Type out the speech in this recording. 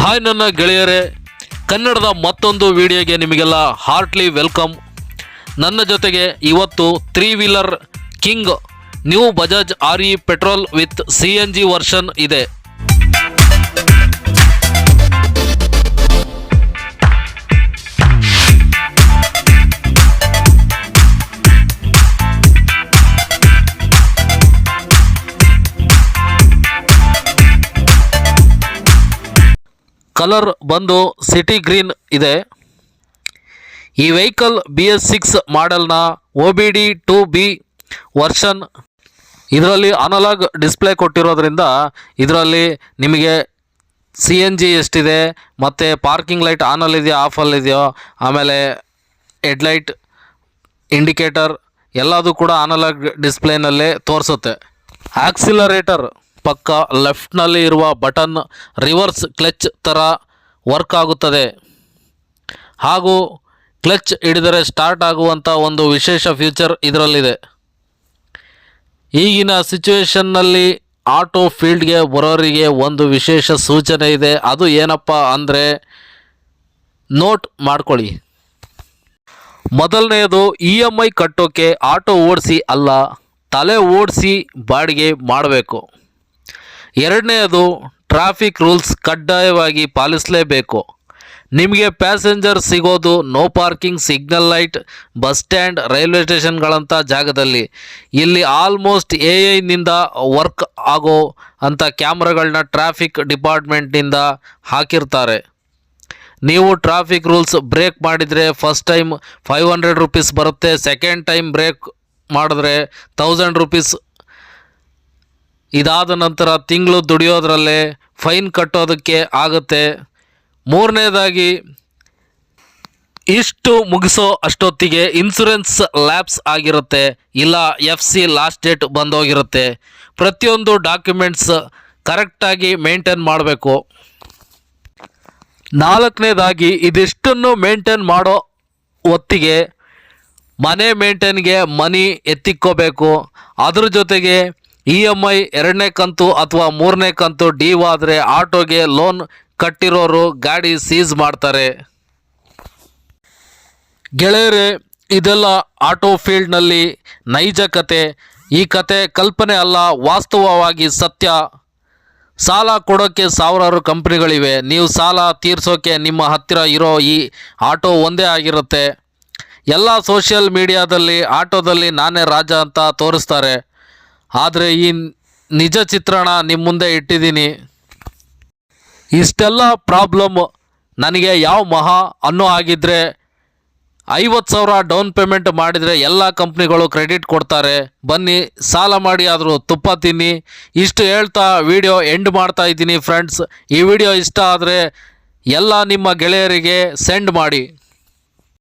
Hi ನನ್ನ ಗೆಳೆಯರೇ, ಕನ್ನಡದ ಮತ್ತೊಂದು ವಿಡಿಯೋಗೆ ನಿಮಗೆಲ್ಲ ಹಾರ್ಟ್ಲಿ ವೆಲ್ಕಮ್. ನನ್ನ ಜೊತೆಗೆ ಇವತ್ತು three wheeler king, new Bajaj R E petrol with C N G version ಇದೆ. ಕಲರ್ ಬಂದು ಸಿಟಿ ಗ್ರೀನ್ ಇದೆ. ಈ vehicle B S six ಮಾಡೆಲ್ನ O B D two B version ಇದರಲ್ಲಿ ಅನಲಾಗ್ ಡಿಸ್ಪ್ಲೇ ಕೊಟ್ಟಿರೋದ್ರಿಂದ ಇದರಲ್ಲಿ ನಿಮಗೆ ಸಿ ಎನ್ ಜಿ ಎಷ್ಟಿದೆ, ಮತ್ತು ಪಾರ್ಕಿಂಗ್ ಲೈಟ್ ಆನಲ್ಲಿದೆಯೋ ಆಫಲ್ಲಿದೆಯೋ ಆಮೇಲೆ ಹೆಡ್ಲೈಟ್, ಇಂಡಿಕೇಟರ್ ಎಲ್ಲದೂ ಕೂಡ ಅನಲಾಗ್ ಡಿಸ್ಪ್ಲೇನಲ್ಲೇ ತೋರಿಸುತ್ತೆ. ಆಕ್ಸಿಲರೇಟರ್ ಪಕ್ಕ ಲೆಫ್ಟ್ನಲ್ಲಿ ಇರುವ ಬಟನ್ ರಿವರ್ಸ್ ಕ್ಲಚ್ ಥರ ವರ್ಕ್ ಆಗುತ್ತದೆ. ಹಾಗೂ ಕ್ಲಚ್ ಹಿಡಿದರೆ ಸ್ಟಾರ್ಟ್ ಆಗುವಂಥ ಒಂದು ವಿಶೇಷ ಫ್ಯೂಚರ್ ಇದರಲ್ಲಿದೆ. ಈಗಿನ ಸಿಚುವೇಷನ್ನಲ್ಲಿ ಆಟೋ ಫೀಲ್ಡ್ಗೆ ಬರೋರಿಗೆ ಒಂದು ವಿಶೇಷ ಸೂಚನೆ ಇದೆ. ಅದು ಏನಪ್ಪ ಅಂದರೆ ನೋಟ್ ಮಾಡ್ಕೊಳ್ಳಿ. ಮೊದಲನೆಯದು ಇ ಎಂ ಐ ಕಟ್ಟೋಕ್ಕೆ ಆಟೋ ಓಡಿಸಿ ಅಲ್ಲ, ತಲೆ ಓಡಿಸಿ ಬಾಡಿಗೆ ಮಾಡಬೇಕು. ಎರಡನೆಯದು ಟ್ರಾಫಿಕ್ ರೂಲ್ಸ್ ಕಡ್ಡಾಯವಾಗಿ ಪಾಲಿಸಲೇಬೇಕು. ನಿಮಗೆ ಪ್ಯಾಸೆಂಜರ್ ಸಿಗೋದು no parking signal light bus stand railway ಸ್ಟೇಷನ್ಗಳಂಥ ಜಾಗದಲ್ಲಿ. ಇಲ್ಲಿ ಆಲ್ಮೋಸ್ಟ್ ಎ ಐನಿಂದ ವರ್ಕ್ ಆಗೋ ಅಂಥ ಕ್ಯಾಮ್ರಾಗಳನ್ನ ಟ್ರಾಫಿಕ್ ಡಿಪಾರ್ಟ್ಮೆಂಟ್ನಿಂದ ಹಾಕಿರ್ತಾರೆ. ನೀವು ಟ್ರಾಫಿಕ್ ರೂಲ್ಸ್ ಬ್ರೇಕ್ ಮಾಡಿದರೆ first time five hundred rupees ಬರುತ್ತೆ ಸೆಕೆಂಡ್ ಟೈಮ್ ಬ್ರೇಕ್ ಮಾಡಿದ್ರೆ ತೌಸಂಡ್ ರುಪೀಸ್ ಇದಾದ ನಂತರ ತಿಂಗಳು ದುಡಿಯೋದ್ರಲ್ಲೇ ಫೈನ್ ಕಟ್ಟೋದಕ್ಕೆ ಆಗುತ್ತೆ. ಮೂರನೇದಾಗಿ, ಇಷ್ಟು ಮುಗಿಸೋ ಅಷ್ಟೊತ್ತಿಗೆ ಇನ್ಸುರೆನ್ಸ್ ಲ್ಯಾಬ್ಸ್ ಆಗಿರುತ್ತೆ. ಇಲ್ಲ, ಎಫ್ ಸಿ ಲಾಸ್ಟ್ ಡೇಟ್ ಬಂದೋಗಿರುತ್ತೆ. ಪ್ರತಿಯೊಂದು ಡಾಕ್ಯುಮೆಂಟ್ಸ್ ಕರೆಕ್ಟಾಗಿ ಮೇಂಟೈನ್ ಮಾಡಬೇಕು. ನಾಲ್ಕನೇದಾಗಿ, ಇದಿಷ್ಟನ್ನು ಮೇಂಟೈನ್ ಮಾಡೋ ಹೊತ್ತಿಗೆ ಮನೆ ಮೇಂಟೈನ್ಗೆ ಮನಿ ಎತ್ತಿಕ್ಕೋಬೇಕು. ಅದ್ರ ಜೊತೆಗೆ ಇ ಎಂ ಐ ಎರಡನೇ ಕಂತು ಅಥವಾ ಮೂರನೇ ಕಂತು ಡ್ಯೂ ಆದರೆ ಆಟೋಗೆ ಲೋನ್ ಕಟ್ಟಿರೋರು ಗಾಡಿ ಸೀಸ್ ಮಾಡ್ತಾರೆ. ಗೆಳೆಯರೆ, ಇದೆಲ್ಲ ಆಟೋ ಫೀಲ್ಡ್ನಲ್ಲಿ ನೈಜ ಕತೆ. ಈ ಕತೆ ಕಲ್ಪನೆ ಅಲ್ಲ, ವಾಸ್ತವವಾಗಿ ಸತ್ಯ. ಸಾಲ ಕೊಡೋಕ್ಕೆ ಸಾವಿರಾರು ಕಂಪ್ನಿಗಳಿವೆ. ನೀವು ಸಾಲ ತೀರಿಸೋಕ್ಕೆ ನಿಮ್ಮ ಹತ್ತಿರ ಇರೋ ಈ ಆಟೋ ಒಂದೇ ಆಗಿರುತ್ತೆ. ಎಲ್ಲ ಸೋಷಿಯಲ್ ಮೀಡಿಯಾದಲ್ಲಿ, ಆಟೋದಲ್ಲಿ ನಾನೇ ರಾಜ ಅಂತ ತೋರಿಸ್ತಾರೆ. ಆದರೆ ಈ ನಿಜ ಚಿತ್ರಣ ನಿಮ್ಮ ಮುಂದೆ ಇಟ್ಟಿದ್ದೀನಿ. ಇಷ್ಟೆಲ್ಲ ಪ್ರಾಬ್ಲಮ್ ನನಗೆ ಯಾವ ಮಹಾ ಅನ್ನೋ ಆಗಿದ್ದರೆ ಐವತ್ತು ಸಾವಿರ ಡೌನ್ ಪೇಮೆಂಟ್ ಮಾಡಿದರೆ ಎಲ್ಲ ಕಂಪ್ನಿಗಳು ಕ್ರೆಡಿಟ್ ಕೊಡ್ತಾರೆ. ಬನ್ನಿ, ಸಾಲ ಮಾಡಿ, ಆದರೂ ತುಪ್ಪ ತಿನ್ನಿ. ಇಷ್ಟು ಹೇಳ್ತಾ ವಿಡಿಯೋ ಎಂಡ್ ಮಾಡ್ತಾ ಇದ್ದೀನಿ ಫ್ರೆಂಡ್ಸ್ ಈ ವಿಡಿಯೋ ಇಷ್ಟ ಆದರೆ ಎಲ್ಲ ನಿಮ್ಮ ಗೆಳೆಯರಿಗೆ ಸೆಂಡ್ ಮಾಡಿ.